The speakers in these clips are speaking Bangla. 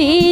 be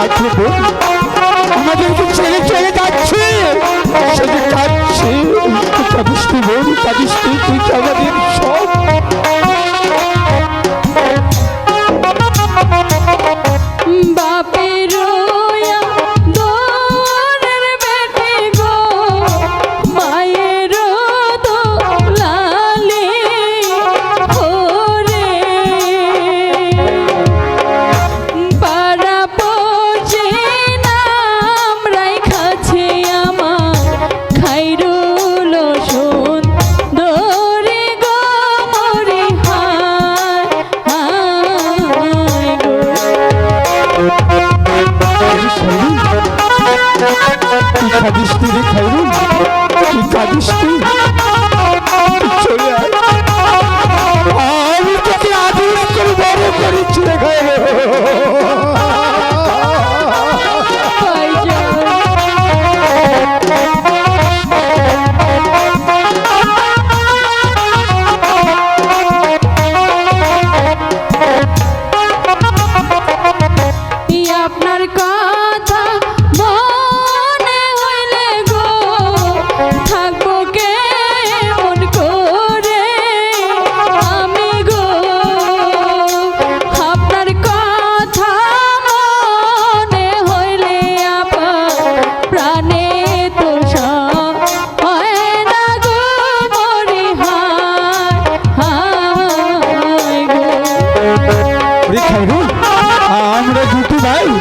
মাধ্যমে আমাদেরকে ছেড়ে চলে যাচ্ছে, সে যে কাঁদছে কাঁদিস তুই বোন কাঁদিস তুই তুই আমাদের সব সাদিস তুই খাইরুন তুই কাঁদিস 来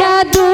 না দু